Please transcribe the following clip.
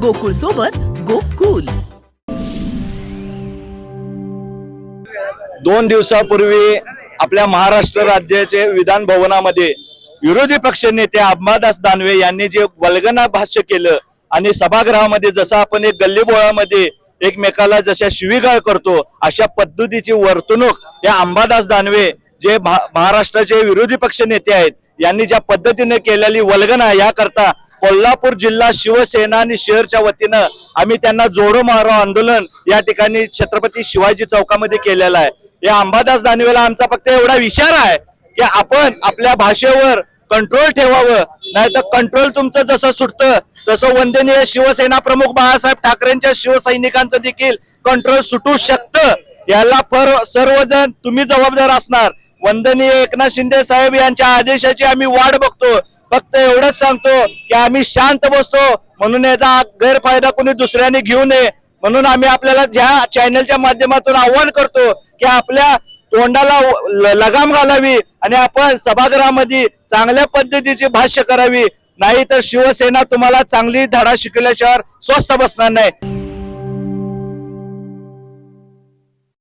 गोकुळ सोबत गोकुळ गोकुल. दोन दिवसापूर्वी आपल्या महाराष्ट्र राज्याचे विधान भवनामध्ये विरोधी पक्ष नेते अंबादास दानवे यांनी जे वल्गना भाष्य केलं आणि सभागृहामध्ये जसं आपण एक गल्लीबोळामध्ये एकमेकाला जशा शिवीगाळ करतो अशा पद्धतीची वर्तणूक या अंबादास दानवे जे महाराष्ट्राचे विरोधी पक्ष नेते आहेत यांनी ज्या पद्धतीने केलेली वल्गना याकरता कोल्हापूर जिल्हा शिवसेना आणि शहरच्या वतीनं आम्ही त्यांना जोडो मारो आंदोलन या ठिकाणी छत्रपती शिवाजी चौकामध्ये केलेलं आहे. या अंबादास दानवेला आमचा फक्त एवढा इशारा आहे की आपण आपल्या भाषेवर कंट्रोल ठेवावं. नाही तर कंट्रोल तुमचं जसं सुटतं तसं वंदनीय शिवसेना प्रमुख बाळासाहेब ठाकरेंच्या शिवसैनिकांचं देखील कंट्रोल सुटू शकतं. याला सर्वजण तुम्ही जबाबदार असणार. वंदनीय एकनाथ शिंदे साहेब यांच्या आदेशाची आम्ही वाट बघतो. फक्त एवढंच सांगतो की आम्ही शांत बसतो. म्हणून याचा गैरफायदा कोणी दुसऱ्याने घेऊ नये. म्हणून आम्ही आपल्याला ज्या चॅनलच्या माध्यमातून आव्हान करतो की आपल्या तोंडाला लगाम घालावी आणि आपण सभागृहामध्ये चांगल्या पद्धतीची भाष्य करावी. नाही तर शिवसेना तुम्हाला चांगली धडा शिकल्याशिवाय स्वस्त बसणार नाही.